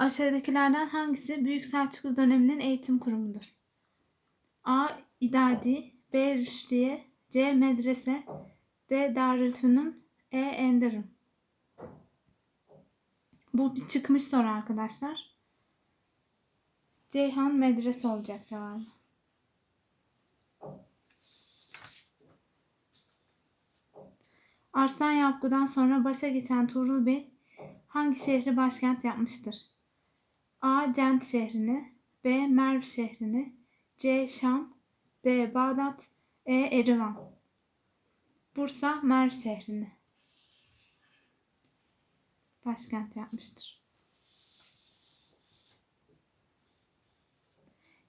Aşağıdakilerden hangisi Büyük Selçuklu döneminin eğitim kurumudur? A. İdadi B. Rüşdiye C. Medrese D. Darülfünun E. Enderun Bu bir çıkmış soru arkadaşlar. Ceyhan Medrese olacak cevabı. Arslan Yapgu'dan sonra başa geçen Tuğrul Bey hangi şehri başkent yapmıştır? A. Cent şehrini B. Merv şehrini C. Şam D. Bağdat E. Erivan Bursa Merv şehrini başkent yapmıştır.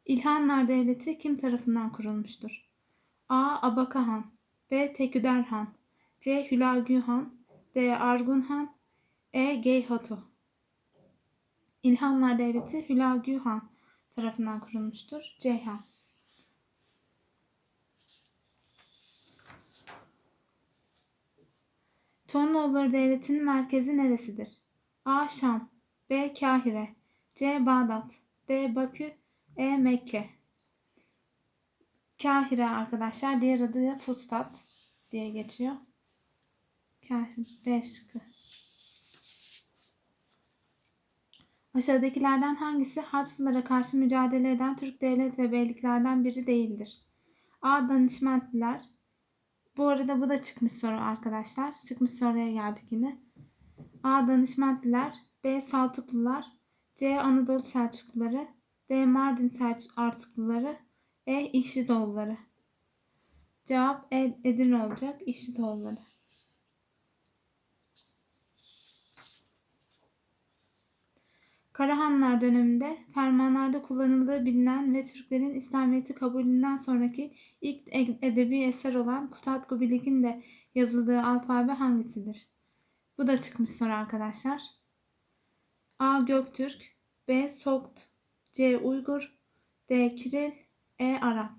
İlhanlar Devleti kim tarafından kurulmuştur? A. Abaka Han B. Teküder Han C. Hülagü Han D. Argun Han E. Geyhatu İlhanlar Devleti Hülagü Han tarafından kurulmuştur. Ceyhan. Tonoğulları Devleti'nin merkezi neresidir? A. Şam B. Kahire C. Bağdat D. Bakü E. Mekke Kahire arkadaşlar diğer adı Fustat diye geçiyor. Kahire B şıkkı. Aşağıdakilerden hangisi Haçlılara karşı mücadele eden Türk devlet ve beyliklerden biri değildir? A. Danışmentliler. Bu arada bu da çıkmış soru arkadaşlar. Çıkmış soruya geldik yine. A. Danışmentliler. B. Saltuklular. C. Anadolu Selçukluları. D. Mardin Selçuk Artukluları. E. İşidoğulları. Cevap E. Edirne olacak. İşidoğulları. Karahanlar döneminde fermanlarda kullanıldığı bilinen ve Türklerin İslamiyet'i kabulünden sonraki ilk edebi eser olan Kutatku Bilik'in de yazıldığı alfabe hangisidir? Bu da çıkmış soru arkadaşlar. A. Göktürk B. Sokt C. Uygur D. Kiril E. Arap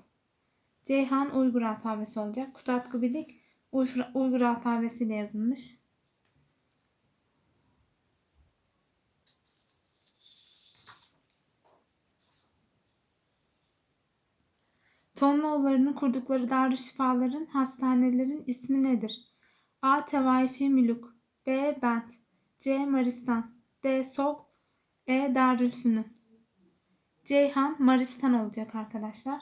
Ceyhan Uygur alfabesi olacak. Kutatku Bilik Uygur alfabesiyle yazılmış. Tonluoğullarının kurdukları Darüşşifaların hastanelerin ismi nedir? A. Tevaifi Mülük B. Bent C. Maristan D. Sol E. Darülfünun Ceyhan Maristan olacak arkadaşlar.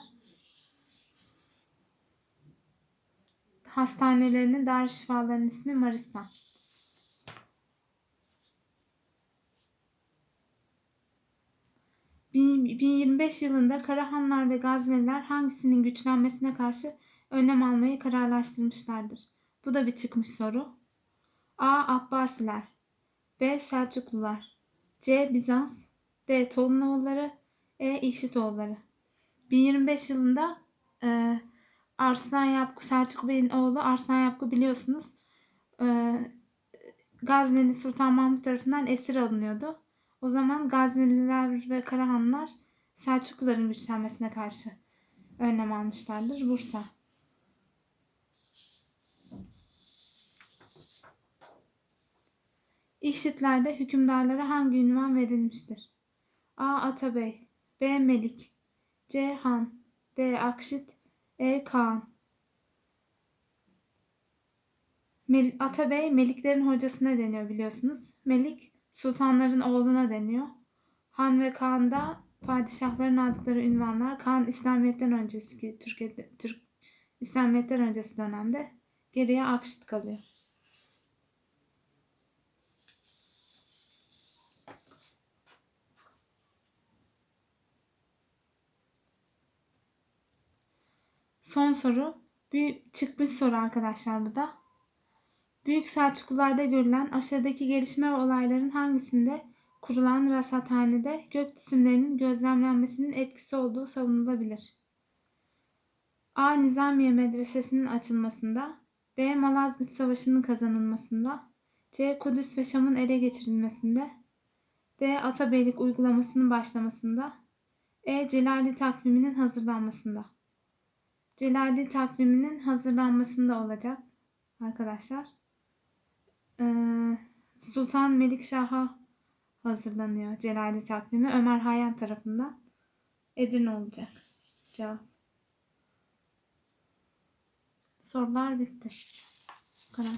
Hastanelerinin Darüşşifaların ismi Maristan. 1025 yılında Karahanlar ve Gazneliler hangisinin güçlenmesine karşı önlem almayı kararlaştırmışlardır? Bu da bir çıkmış soru. A. Abbasiler B. Selçuklular C. Bizans D. Tolunoğulları E. İşitoğulları 1025 yılında e, Arslan Yapku Selçuk Bey'in oğlu Arslan Yapku biliyorsunuz e, Gazneli Sultan Mahmut tarafından esir alınıyordu. O zaman Gazneliler ve Karahanlar Selçukluların güçlenmesine karşı önlem almışlardır. Bursa. İşitlerde hükümdarlara hangi ünvan verilmiştir? A. Atabey B. Melik C. Han D. Akşit E. Kaan Mel Atabey Meliklerin hocasına deniyor biliyorsunuz. Melik sultanların oğluna deniyor. Han ve Kaan da padişahların aldıkları ünvanlar Kaan İslamiyet'ten öncesi Türkiye'de Türk İslamiyet'ten öncesi dönemde geriye Akşit kalıyor. Son soru. Bir çıkmış soru arkadaşlar bu da. Büyük Selçuklularda görülen aşağıdaki gelişme ve olayların hangisinde kurulan rasathanede gök cisimlerinin gözlemlenmesinin etkisi olduğu savunulabilir? A. Nizamiye Medresesi'nin açılmasında B. Malazgirt Savaşı'nın kazanılmasında C. Kudüs ve Şam'ın ele geçirilmesinde D. Atabeylik uygulamasının başlamasında E. Celali takviminin hazırlanmasında Celali takviminin hazırlanmasında olacak arkadaşlar. Sultan Melikşah'a hazırlanıyor Celali takvimi? Ömer Hayyam tarafından. Edirne olacak. Cevap. Sorular bitti. Bu kadar.